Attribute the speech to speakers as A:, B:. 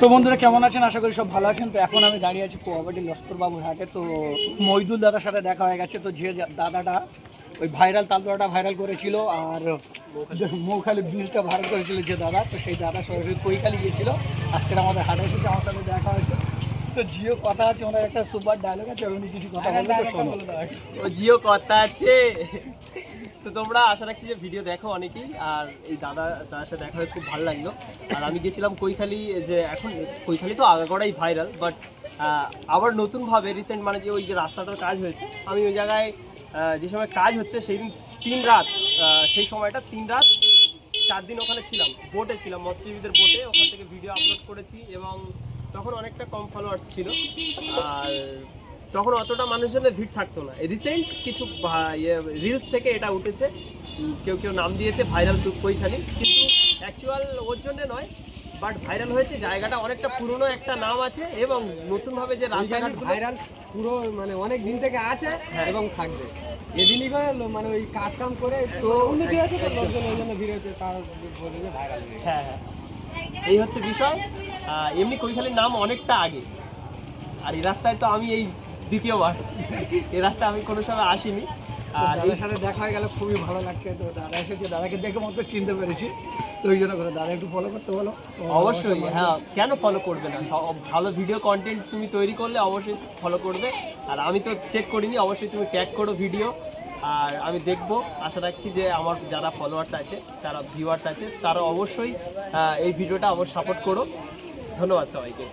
A: তো বন্ধুরা কেমন আছেন? আশা করি সব ভালো আছেন। তো এখন আমি দাঁড়িয়ে আছি কোয়াবাটি লস্করবাবুর হাটে। তো মইদুল দাদার সাথে দেখা হয়ে গেছে। তো যে দাদাটা ওই ভাইরাল তালতলাটা ভাইরাল করেছিল আর মৌখালি ব্রিজটা ভাইরাল করেছিল যে দাদা তো সেই দাদা সরাসরি কৈখালি গিয়েছিল। আজকের আমাদের হাটে এসেছে আমার সাথে দেখা হয়েছে। তো জিও কথা আছে ওনার একটা সুপার ডায়লগ আছে উনি কিছু কথা বলবে তো শোনো।
B: ও জিও কথা আছে। তো তোমরা আশা রাখছি যে ভিডিও দেখো অনেকেই, আর এই দাদা, দাদার সাথে দেখা হয়ে খুব ভালো লাগল। আর আমি গেছিলাম কৈখালি, যে এখন কৈখালি তো আগাগোড়াই ভাইরাল বাট আবার নতুনভাবে রিসেন্ট মানে যে ওই যে রাস্তাটার কাজ হয়েছে, আমি ওই জায়গায় যে সময় কাজ হচ্ছে সেই দিন তিন রাত সেই সময়টা তিন রাত চার দিন ওখানে ছিলাম বোটে ছিলাম মৎস্যজীবীদের বোটে ওখান থেকে ভিডিও আপলোড করেছি এবং তখন অনেকটা কম ফলোয়ার্স ছিল। আর তখন অতটা মানুষজনের ভিড় থাকতো না। রিসেন্ট কিছু রিলস থেকে এটা উঠেছে। কেউ কেউ নাম দিয়েছে ভাইরাল কৈখালি কিন্তু অ্যাকচুয়াল ওর জন্য নয় বাট ভাইরাল হয়েছে। জায়গাটা অনেকটা পুরনো একটা নাম আছে এবং নতুনভাবে যে রাস্তাঘাট
C: ভাইরাল পুরো মানে অনেক দিন থেকে আছে
B: হ্যাঁ।
C: এবং থাকবে। এদিনই করে মানে ওই কাজ কাম করে তো উন্নতি আছে তো লোকজন ওই জন্য ভিড় হচ্ছে তার বলে যে ভাইরাল হ্যাঁ
B: হ্যাঁ। এই হচ্ছে বিষয়। এমনি কৈখালির নাম অনেকটা আগে। আর এই রাস্তায় তো আমি এই দ্বিতীয়বার। এই রাস্তায় আমি কোনো সময় আসিনি। আর এই
A: সাথে দেখা হয়ে গেলে খুবই ভালো লাগছে। তো দাদা এসেছে দাদাকে দেখে মতো চিনতে পেরেছি। তো ওই জন্য করে দাদা একটু ফলো করতে বলো।
B: অবশ্যই হ্যাঁ কেন ফলো করবে না? সব ভালো ভিডিও কন্টেন্ট তুমি তৈরি করলে অবশ্যই ফলো করবে। আর আমি তো চেক করিনি অবশ্যই তুমি ট্যাগ করো ভিডিও আর আমি দেখব আশা রাখছি যে আমার যারা ফলোয়ার্স আছে তারা ভিউয়ার্স আছে তারা অবশ্যই এই ভিডিওটা অবশ্যই সাপোর্ট করো। ধন্যবাদ সবাইকে।